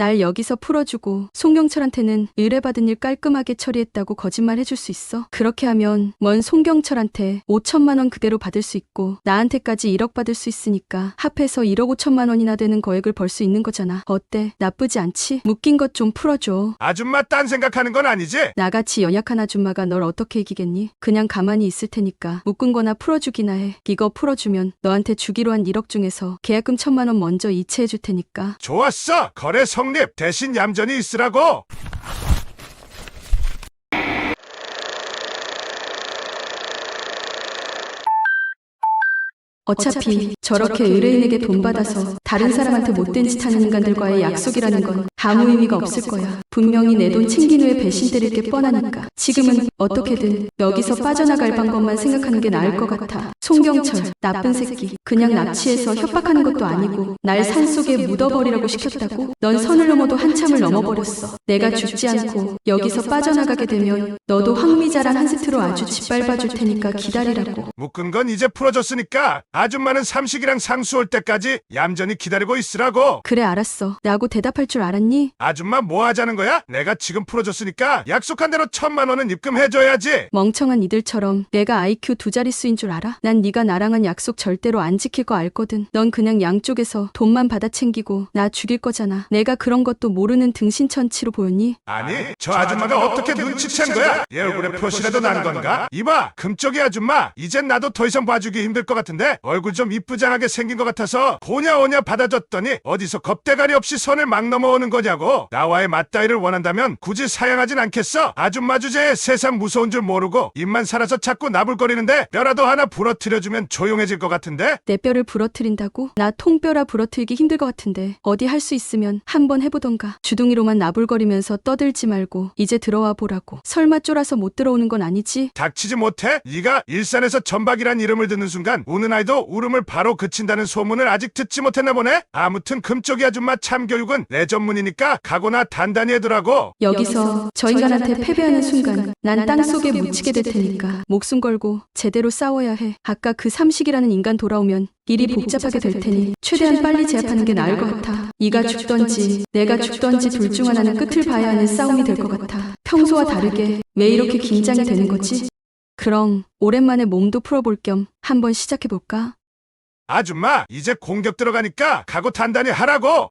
날 여기서 풀어주고 송경철한테는 의뢰받은 일 깔끔하게 처리했다고 거짓말 해줄 수 있어? 그렇게 하면 먼 송경철한테 5천만 원 그대로 받을 수 있고 나한테까지 1억 받을 수 있으니까 합해서 1억 5천만 원이나 되는 거액을 벌 수 있는 거잖아. 어때? 나쁘지 않지? 묶인 것 좀 풀어줘. 아줌마 딴 생각하는 건 아니지? 나같이 연약한 아줌마가 널 어떻게 이기겠니? 그냥 가만히 있을 테니까 묶은 거나 풀어주기나 해. 이거 풀어주면 너한테 주기로 한 1억 중에서 계약금 천만 원 먼저 이체해 줄 테니까. 좋았어. 거래 성 립. 대신 얌전히 있으라고. 어차피 저렇게 의뢰인에게 돈 받아서 다른 사람한테 못된 짓 하는 인간들과의 약속이라는 건 아무 의미가 없을 거야. 분명히 내 돈 챙긴 후에 배신 때릴 게 뻔하니까. 지금은 어떻게든 여기서 빠져나갈 방법만 생각하는 게 나을 것 같아. 송경철, 나쁜 새끼. 그냥 납치해서 협박하는 것도 아니고 날 산속에 묻어버리라고 시켰다고? 넌 선을 넘어도 한참을 넘어버렸어. 내가 죽지 않고 여기서 빠져나가게 되면 너도 황미자랑 한 세트로 아주 짓밟아 줄 테니까 기다리라고. 묶은 건 이제 풀어줬으니까 아줌마는 삼식이랑 상수 올 때까지 얌전히 기다리고 있으라고. 그래 알았어. 라고 대답할 줄 알았니? 아줌마 뭐 하자는 거야? 내가 지금 풀어줬으니까 약속한 대로 천만 원은 입금해줘야지. 멍청한 이들처럼 내가 IQ 두 자릿수인 줄 알아? 난 네가 나랑 한 약속 절대로 안 지킬 거 알거든. 넌 그냥 양쪽에서 돈만 받아 챙기고 나 죽일 거잖아. 내가 그런 것도 모르는 등신천치로 보였니? 아니, 저 아줌마가 어떻게 눈치챈 거야? 얘 얼굴에 표시라도 난 건가? 이봐, 금쪽이 아줌마. 이젠 나도 더 이상 봐주기 힘들 것 같은데 얼굴 좀 이쁘장하게 생긴 것 같아서 고냐오냐 받아줬더니 어디서 겁대가리 없이 선을 막 넘어오는 거냐고. 나와의 맞다이를 원한다면 굳이 사양하진 않겠어. 아줌마 주제에 세상 무서운 줄 모르고 입만 살아서 자꾸 나불거리는데 뼈라도 하나 부러뜨 려주면 조용해질 것 같은데? 내 뼈를 부러뜨린다고? 나 통뼈라 부러뜨리기 힘들 것 같은데 어디 할 수 있으면 한번 해보던가. 주둥이로만 나불거리면서 떠들지 말고 이제 들어와 보라고. 설마 쫄아서 못 들어오는 건 아니지? 닥치지 못해? 네가 일산에서 전박이란 이름을 듣는 순간 우는 아이도 울음을 바로 그친다는 소문을 아직 듣지 못했나 보네? 아무튼 금쪽이 아줌마 참교육은 내 전문이니까 각오나 단단히 해두라고. 여기서 저 인간한테 패배하는 순간 난 땅속에 묻히게 될 테니까 목숨 걸고 제대로 싸워야 해. 아까 그 삼식이라는 인간 돌아오면 일이 복잡하게 될 테니 최대한 빨리 제압하는 게 나을 것 같아. 네가 죽던지 내가 죽던지 둘 중 하나는 끝을 봐야 하는 싸움이 될 것 같아. 평소와 다르게 왜 이렇게 긴장이 되는 거지? 그럼 오랜만에 몸도 풀어볼 겸 한번 시작해볼까? 아줌마, 이제 공격 들어가니까 각오 단단히 하라고.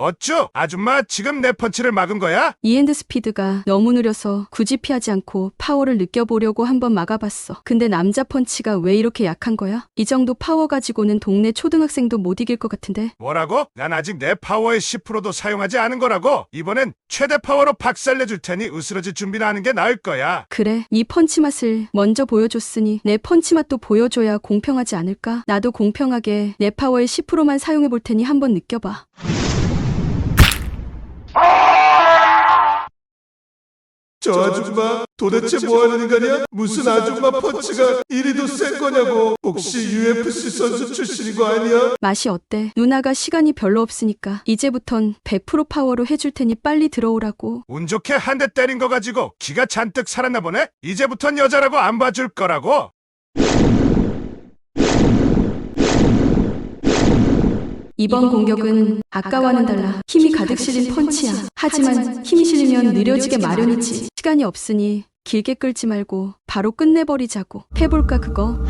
어쭈? 아줌마 지금 내 펀치를 막은 거야? 이핸드 스피드가 너무 느려서 굳이 피하지 않고 파워를 느껴보려고 한번 막아봤어. 근데 남자 펀치가 왜 이렇게 약한 거야? 이 정도 파워 가지고는 동네 초등학생도 못 이길 것 같은데. 뭐라고? 난 아직 내 파워의 10%도 사용하지 않은 거라고. 이번엔 최대 파워로 박살내줄 테니 으스러질 준비나 하는 게 나을 거야. 그래, 네 펀치 맛을 먼저 보여줬으니 내 펀치 맛도 보여줘야 공평하지 않을까? 나도 공평하게 내 파워의 10%만 사용해볼 테니 한번 느껴봐. 저 아줌마 도대체 뭐하는 인간이야? 무슨 아줌마 펀치가 이리도 센 거냐고 혹시 UFC 선수 출신인 거 아니야? 맛이 어때? 누나가 시간이 별로 없으니까 이제부턴 100% 파워로 해줄 테니 빨리 들어오라고. 운 좋게 한 대 때린 거 가지고 기가 잔뜩 살았나 보네? 이제부턴 여자라고 안 봐줄 거라고? 이번 공격은 아까와는 달라 힘이 가득 실린 펀치야. 하지만 힘이 실리면 느려지게 마련이지. 시간이 없으니 길게 끌지 말고 바로 끝내버리자고. 해볼까 그거?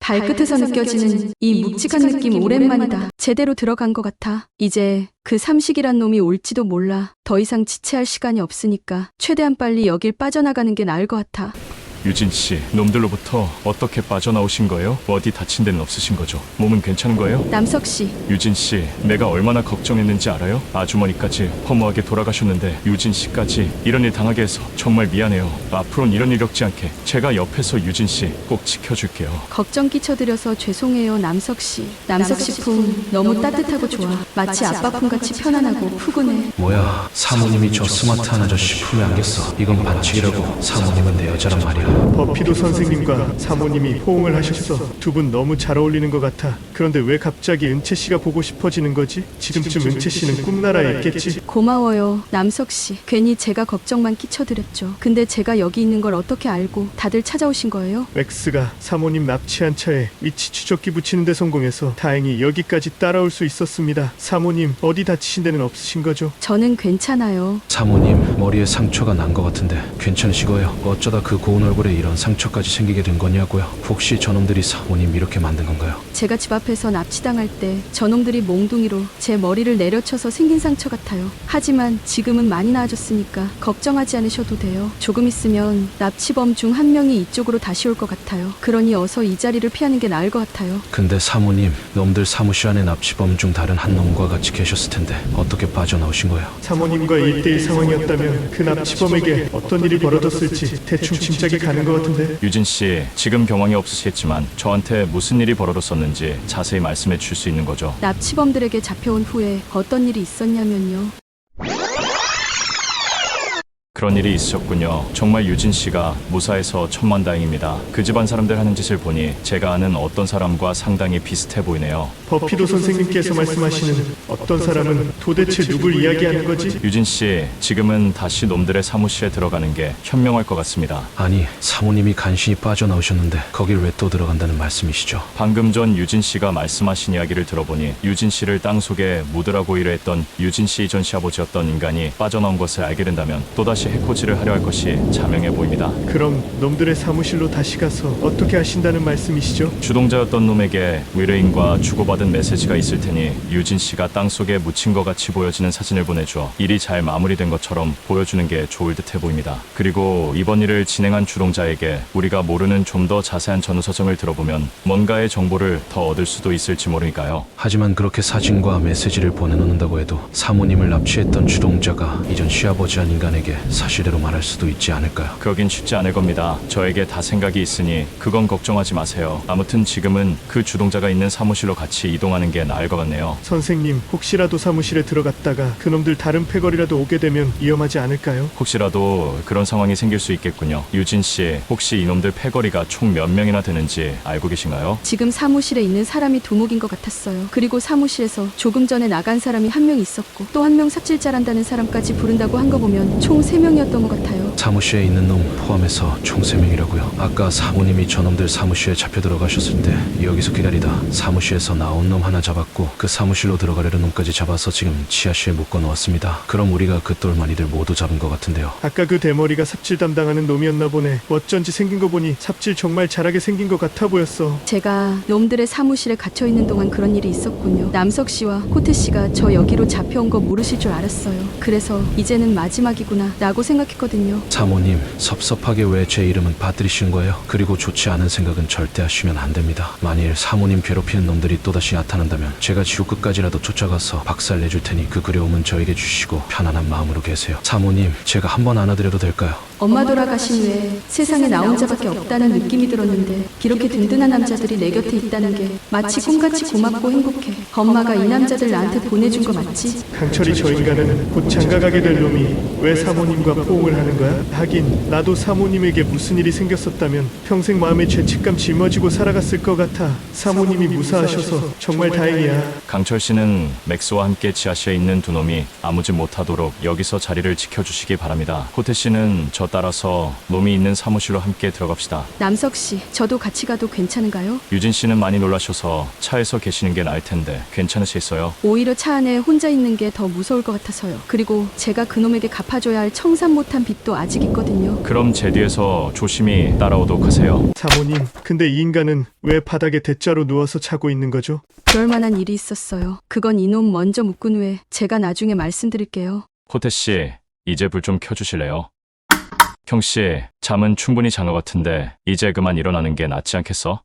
발끝에서 느껴지는 이 묵직한 느낌 오랜만이다. 제대로 들어간 것 같아. 이제 그 삼식이란 놈이 올지도 몰라. 더 이상 지체할 시간이 없으니까 최대한 빨리 여길 빠져나가는 게 나을 것 같아. 유진 씨, 놈들로부터 어떻게 빠져나오신 거예요? 어디 다친 데는 없으신 거죠? 몸은 괜찮은 거예요? 남석 씨, 유진 씨, 내가 얼마나 걱정했는지 알아요? 아주머니까지 허무하게 돌아가셨는데 유진 씨까지 이런 일 당하게 해서 정말 미안해요. 앞으로는 이런 일 겪지 않게 제가 옆에서 유진 씨 꼭 지켜줄게요. 걱정 끼쳐드려서 죄송해요, 남석 씨. 남석 씨 품 너무 따뜻하고 좋아. 마치 아빠 품 같이 편안하고 푸근해. 뭐야 사모님이 저 스마트한 아저씨 품에 안겼어 이건 반칙이라고 사모님은 내 여자란 말이야 버피도 선생님과 사모님이 호응을 하셨어. 두 분 너무 잘 어울리는 것 같아. 그런데 왜 갑자기 은채 씨가 보고 싶어지는 거지? 지금쯤 은채 씨는 꿈나라에 있겠지. 고마워요, 남석 씨. 괜히 제가 걱정만 끼쳐드렸죠. 근데 제가 여기 있는 걸 어떻게 알고 다들 찾아오신 거예요? 엑스가 사모님 납치한 차에 위치 추적기 붙이는 데 성공해서 다행히 여기까지 따라올 수 있었습니다. 사모님 어디 다치신 데는 없으신 거죠? 저는 괜찮아요. 사모님 머리에 상처가 난 것 같은데 괜찮으시고요. 어쩌다 그 고운 얼굴 에 이런 상처까지 생기게 된 거냐고요. 혹시 저놈들이 사모님 이렇게 만든 건가요? 제가 집 앞에서 납치당할 때 저놈들이 몽둥이로 제 머리를 내려쳐서 생긴 상처 같아요. 하지만 지금은 많이 나아졌으니까 걱정하지 않으셔도 돼요. 조금 있으면 납치범 중 한 명이 이쪽으로 다시 올 것 같아요. 그러니 어서 이 자리를 피하는 게 나을 것 같아요. 근데 사모님 놈들 사무실 안에 납치범 중 다른 한 놈과 같이 계셨을 텐데 어떻게 빠져나오신 거예요? 사모님과 1대1 상황이었다면 그 납치범에게 어떤 일이 벌어졌을지 대충 짐작이 가는 것 같은데 유진 씨, 지금 경황이 없으시겠지만 저한테 무슨 일이 벌어졌었는지 자세히 말씀해 주실 수 있는 거죠? 납치범들에게 잡혀온 후에 어떤 일이 있었냐면요. 그런 일이 있으셨군요. 정말 유진 씨가 무사해서 천만다행입니다. 그 집안 사람들 하는 짓을 보니 제가 아는 어떤 사람과 상당히 비슷해 보이네요. 버피도 선생님께서 말씀하시는 어떤 사람은 도대체 누굴 이야기하는 거지? 유진 씨, 지금은 다시 놈들의 사무실에 들어가는 게 현명할 것 같습니다. 아니 사모님이 간신히 빠져나오셨는데 거길 왜 또 들어간다는 말씀이시죠? 방금 전 유진 씨가 말씀하신 이야기를 들어보니 유진 씨를 땅 속에 묻으라고 일했던 유진 씨 전 시아버지였던 인간이 빠져나온 것을 알게 된다면 또다시 해코지를 하려 할 것이 자명해 보입니다. 그럼 놈들의 사무실로 다시 가서 어떻게 하신다는 말씀이시죠? 주동자였던 놈에게 의뢰인과 주고받은 메시지가 있을 테니 유진 씨가 땅 속에 묻힌 것 같이 보여지는 사진을 보내줘 일이 잘 마무리된 것처럼 보여주는 게 좋을 듯해 보입니다. 그리고 이번 일을 진행한 주동자에게 우리가 모르는 좀 더 자세한 전후 사정을 들어보면 뭔가의 정보를 더 얻을 수도 있을지 모르니까요. 하지만 그렇게 사진과 메시지를 보내놓는다고 해도 사모님을 납치했던 주동자가 이전 시아버지 한 인간에게 사실대로 말할 수도 있지 않을까요? 그러긴 쉽지 않을 겁니다. 저에게 다 생각이 있으니 그건 걱정하지 마세요. 아무튼 지금은 그 주동자가 있는 사무실로 같이 이동하는 게 나을 것 같네요. 선생님 혹시라도 사무실에 들어갔다가 그놈들 다른 패거리라도 오게 되면 위험하지 않을까요? 혹시라도 그런 상황이 생길 수 있겠군요. 유진 씨, 혹시 이놈들 패거리가 총 몇 명이나 되는지 알고 계신가요? 지금 사무실에 있는 사람이 두목인 것 같았어요. 그리고 사무실에서 조금 전에 나간 사람이 한 명 있었고 또 한 명 삽질자란다는 사람까지 부른다고 한 거 보면 총 세명 이었던 것 같아요. 사무실에 있는 놈 포함해서 총 3명이라고요. 아까 사모님이 저놈들 사무실에 잡혀 들어가셨을 때 여기서 기다리다 사무실에서 나온 놈 하나 잡았고 그 사무실로 들어가려는 놈까지 잡아서 지금 지하실에 묶어 놓았습니다. 그럼 우리가 그 똘마니들 모두 잡은 것 같은데요. 아까 그 대머리가 삽질 담당하는 놈이었나 보네. 어쩐지 생긴 거 보니 삽질 정말 잘하게 생긴 것 같아 보였어. 제가 놈들의 사무실에 갇혀 있는 동안 그런 일이 있었군요. 남석 씨와 호태 씨가 저 여기로 잡혀온 거 모르실 줄 알았어요. 그래서 이제는 마지막이구나 라고 생각했거든요. 사모님, 섭섭하게 왜 제 이름은 받들이시는 거예요? 그리고 좋지 않은 생각은 절대 하시면 안 됩니다. 만일 사모님 괴롭히는 놈들이 또다시 나타난다면 제가 지옥 끝까지라도 쫓아가서 박살 내줄 테니 그 그리움은 저에게 주시고 편안한 마음으로 계세요. 사모님, 제가 한 번 안아드려도 될까요? 엄마 돌아가신 후에 세상에 나 혼자밖에 없다는 느낌이 들었는데 이렇게 든든한 남자들이 내 곁에 있다는 게 마치 꿈같이 고맙고 행복해. 엄마가 이 남자들 나한테 보내준 거 맞지? 강철이 저 인간은 곧 장가가게 될 놈이 왜 사모님과 포옹을 하는 거야? 하긴 나도 사모님에게 무슨 일이 생겼었다면 평생 마음에 죄책감 짊어지고 살아갔을 것 같아. 사모님이 무사하셔서 정말 다행이야. 강철 씨는 맥스와 함께 지하실에 있는 두 놈이 아무 짓 못하도록 여기서 자리를 지켜주시기 바랍니다. 호태 씨는 저 따라서 놈이 있는 사무실로 함께 들어갑시다. 남석 씨, 저도 같이 가도 괜찮은가요? 유진 씨는 많이 놀라셔서 차에서 계시는 게 나을 텐데 괜찮으시겠어요? 오히려 차 안에 혼자 있는 게 더 무서울 것 같아서요. 그리고 제가 그놈에게 갚아줘야 할 청산 못한 빚도 아직 있거든요. 그럼 제 뒤에서 조심히 따라오도록 하세요. 사모님, 근데 이 인간은 왜 바닥에 대자로 누워서 자고 있는 거죠? 그럴 만한 일이 있었어요. 그건 이놈 먼저 묶은 후에 제가 나중에 말씀드릴게요. 호태 씨, 이제 불 좀 켜주실래요? 형 씨, 잠은 충분히 잔 것 같은데 이제 그만 일어나는 게 낫지 않겠어?